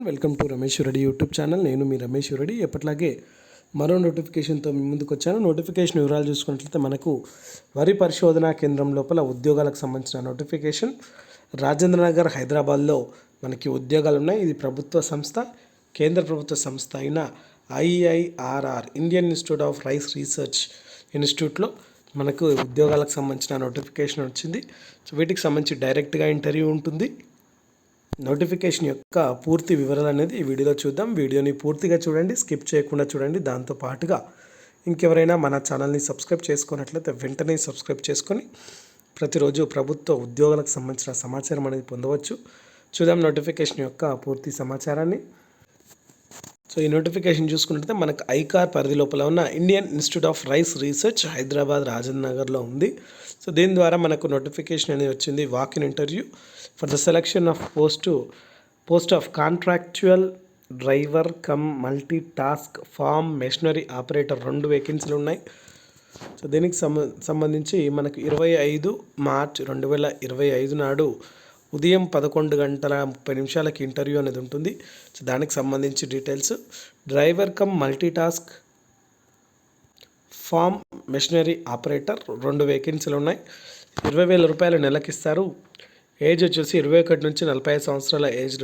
Welcome to Ramesh Reddy YouTube channel. నేను మీ రమేష్ రెడ్డి. ఎప్పట్లాగే మరో నోటిఫికేషన్తో మీ ముందుకు వచ్చాను నోటిఫికేషన్ వివరాలు చూసుకున్నట్లయితే మనకు వరి పరిశోధనా కేంద్రం లోపల ఉద్యోగాలకు సంబంధించిన నోటిఫికేషన్. రాజేంద్ర నగర్ హైదరాబాద్లో మనకి ఉద్యోగాలు ఉన్నాయి. ఇది ప్రభుత్వ సంస్థ కేంద్ర ప్రభుత్వ సంస్థ అయిన IIRR Indian institute of rice research ఇన్స్టిట్యూట్లో మనకు ఉద్యోగాలకు సంబంధించిన నోటిఫికేషన్ వచ్చింది. సో వీటికి సంబంధించి డైరెక్ట్గా ఇంటర్వ్యూ ఉంటుంది. నోటిఫికేషన్ యొక్క పూర్తి వివరాలు అనేది ఈ వీడియోలో చూద్దాం. వీడియోని పూర్తిగా చూడండి స్కిప్ చేయకుండా చూడండి. దాంతో పాటుగా ఇంకెవరైనా మన ఛానల్ని సబ్స్క్రైబ్ చేసుకున్నట్లయితే వెంటనే సబ్స్క్రైబ్ చేసుకొని ప్రతిరోజు ప్రభుత్వ ఉద్యోగాలకు సంబంధించిన సమాచారం అనేది పొందవచ్చు. చూద్దాం నోటిఫికేషన్ యొక్క పూర్తి సమాచారాన్ని. సో ఈ నోటిఫికేషన్ చూసుకున్నట్లయితే మనకు ఐకార్ పరిధి లోపల ఉన్న Indian institute of rice research Hyderabad Rajan నగర్లో ఉంది. సో దీని ద్వారా మనకు నోటిఫికేషన్ అనేది వచ్చింది walk in interview for the selection of post post of contractual driver cum multi task farm machinery operator రెండు వేకెన్సీలు ఉన్నాయి. సో దీనికి సంబ సంబంధించి మనకు ఇరవై ఐదు మార్చ్ రెండు వేల ఇరవై ఐదు నాడు ఉదయం పదకొండు గంటల ముప్పై నిమిషాలకి ఇంటర్వ్యూ అనేది ఉంటుంది. సో దానికి సంబంధించి details. Driver cum multi task farm machinery operator రెండు వేకెన్సీలు ఉన్నాయి. ఇరవై వేల రూపాయలు నెలకిస్తారు ఏజ్ వచ్చేసి ఇరవై ఒకటి నుంచి నలభై ఐదు సంవత్సరాల ఏజ్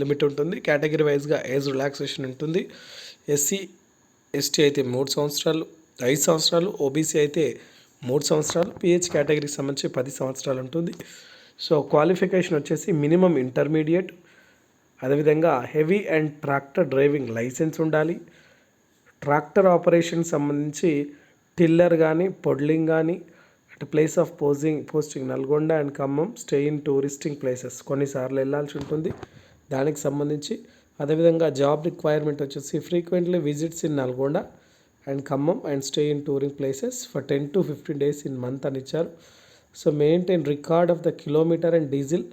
లిమిట్ ఉంటుంది. కేటగిరీ వైజ్గా ఏజ్ రిలాక్సేషన్ ఉంటుంది. ఎస్సీ ఎస్టీ అయితే మూడు సంవత్సరాలు ఐదు సంవత్సరాలు ఓబీసీ అయితే మూడు సంవత్సరాలు పిహెచ్ కేటగిరీకి సంబంధించి పది సంవత్సరాలు ఉంటుంది. సో క్వాలిఫికేషన్ వచ్చేసి మినిమం ఇంటర్మీడియట్ అదేవిధంగా heavy and tractor driving licence ఉండాలి. ట్రాక్టర్ ఆపరేషన్ సంబంధించి టిల్లర్ కానీ పొడ్లింగ్ కానీ at place of posing posting Nalgonda and Khammam stay in touristing places కొన్నిసార్లు వెళ్ళాల్సి ఉంటుంది. దానికి సంబంధించి అదేవిధంగా జాబ్ రిక్వైర్మెంట్ వచ్చేసి frequently visits in Nalgonda and Khammam and stay in touring places for ten to fifteen days in month అని ఇచ్చారు. So maintain record of the kilometer and diesel.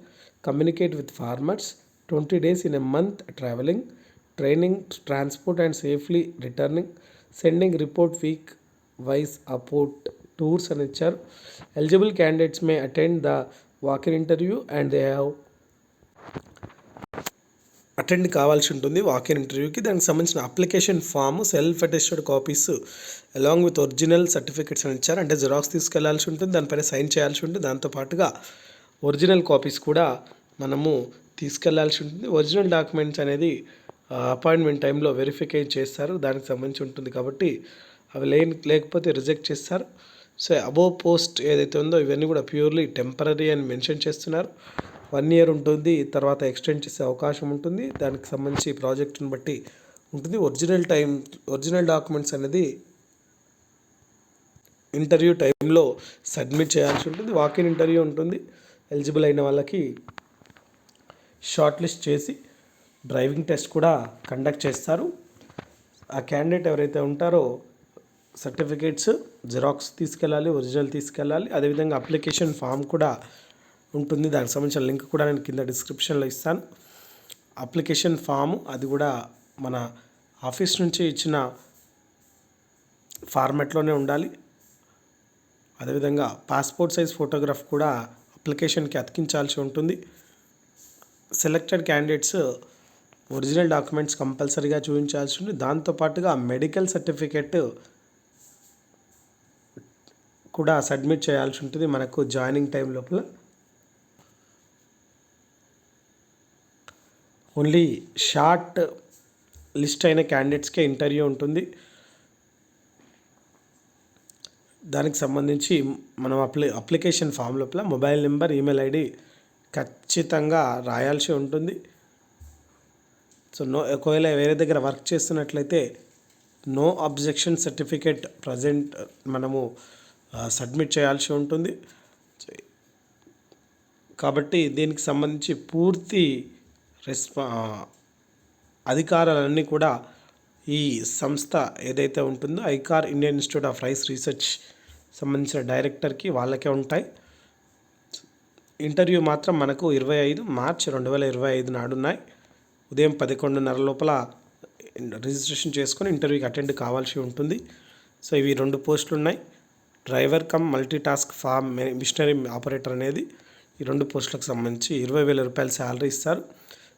Communicate with farmers. 20 days in a month traveling. Training, transport and safely returning. Sending report week wise about tours and HR. Eligible candidates may attend the walk-in interview and they have attend కావాల్సి ఉంటుంది walk in ఇంటర్వ్యూకి. దానికి సంబంధించిన application form self attested copies along with original certificates అని ఇచ్చారు. అంటే xerox తీసుకెళ్ళాల్సి ఉంటుంది దానిపైన సైన్ చేయాల్సి ఉంటుంది. దాంతోపాటుగా ఒరిజినల్ కాపీస్ కూడా మనము తీసుకెళ్ళాల్సి ఉంటుంది. ఒరిజినల్ డాక్యుమెంట్స్ అనేది అపాయింట్మెంట్ టైంలో వెరిఫికై చేస్తారు. దానికి సంబంధించి ఉంటుంది కాబట్టి అవి లేని లేకపోతే రిజెక్ట్ చేస్తారు. సో అబోవ్ పోస్ట్ ఏదైతే ఉందో ఇవన్నీ కూడా ప్యూర్లీ టెంపరీ అని మెన్షన్ చేస్తున్నారు. వన్ ఇయర్ ఉంటుంది తర్వాత ఎక్స్టెండ్ చేసే అవకాశం ఉంటుంది. దానికి సంబంధించి ప్రాజెక్టుని బట్టి ఉంటుంది. ఒరిజినల్ టైం ఒరిజినల్ డాక్యుమెంట్స్ అనేది ఇంటర్వ్యూ టైంలో సబ్మిట్ చేయాల్సి ఉంటుంది. వాకిన్ ఇంటర్వ్యూ ఉంటుంది. ఎలిజిబుల్ అయిన వాళ్ళకి షార్ట్ లిస్ట్ చేసి డ్రైవింగ్ టెస్ట్ కూడా కండక్ట్ చేస్తారు. ఆ క్యాండిడేట్ ఎవరైతే ఉంటారో సర్టిఫికేట్స్ జిరాక్స్ తీసుకెళ్ళాలి ఒరిజినల్ తీసుకెళ్ళాలి. అదేవిధంగా అప్లికేషన్ ఫామ్ కూడా ఉంటుంది. దానికి సంబంధించిన లింక్ కూడా నేను కింద డిస్క్రిప్షన్లో ఇస్తాను. అప్లికేషన్ ఫామ్ అది కూడా మన ఆఫీస్ నుంచి ఇచ్చిన ఫార్మాట్లోనే ఉండాలి. అదేవిధంగా పాస్పోర్ట్ సైజ్ ఫోటోగ్రాఫ్ కూడా అప్లికేషన్కి అతికించాల్సి ఉంటుంది. సెలెక్టెడ్ క్యాండిడేట్స్ ఒరిజినల్ డాక్యుమెంట్స్ కంపల్సరీగా చూపించాల్సి ఉంటుంది. దాంతోపాటుగా మెడికల్ సర్టిఫికెట్ కూడా సబ్మిట్ చేయాల్సి ఉంటుంది మనకు జాయినింగ్ టైం లోపల. ఓన్లీ షార్ట్ లిస్ట్ అయిన క్యాండిడేట్స్కే ఇంటర్వ్యూ ఉంటుంది. దానికి సంబంధించి మనం అప్లి అప్లికేషన్ ఫామ్ లోపల మొబైల్ నెంబర్ ఈమెయిల్ ఐడి ఖచ్చితంగా రాయాల్సి ఉంటుంది. సో నో ఒకవేళ వేరే దగ్గర వర్క్ చేస్తున్నట్లయితే నో అబ్జెక్షన్ సర్టిఫికేట్ ప్రజెంట్ మనము సబ్మిట్ చేయాల్సి ఉంటుంది. కాబట్టి దీనికి సంబంధించి పూర్తి రెస్పా అధికారాలన్నీ కూడా ఈ సంస్థ ఏదైతే ఉంటుందో ICAR Indian institute of rice research సంబంధించిన డైరెక్టర్కి వాళ్ళకే ఉంటాయి. ఇంటర్వ్యూ మాత్రం మనకు ఇరవై ఐదు మార్చ్ రెండు వేల ఇరవై ఐదు నాడున్నాయి. ఉదయం పదకొండున్నర లోపల రిజిస్ట్రేషన్ చేసుకొని ఇంటర్వ్యూకి అటెండ్ కావాల్సి ఉంటుంది. సో ఇవి రెండు పోస్టులు ఉన్నాయి driver cum multi task farm machinery operator అనేది ఈ రెండు పోస్టులకు సంబంధించి ఇరవై వేల రూపాయల శాలరీ ఇస్తారు.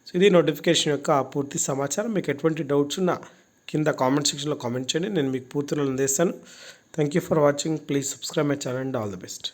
సో ఇది నోటిఫికేషన్ యొక్క పూర్తి సమాచారం. మీకు ఎటువంటి డౌట్స్ ఉన్నా కింద కామెంట్ సెక్షన్లో కామెంట్ చేయండి. నేను మీకు పూర్తిలో అందిస్తాను. Thank you for watching please subscribe my channel and all the best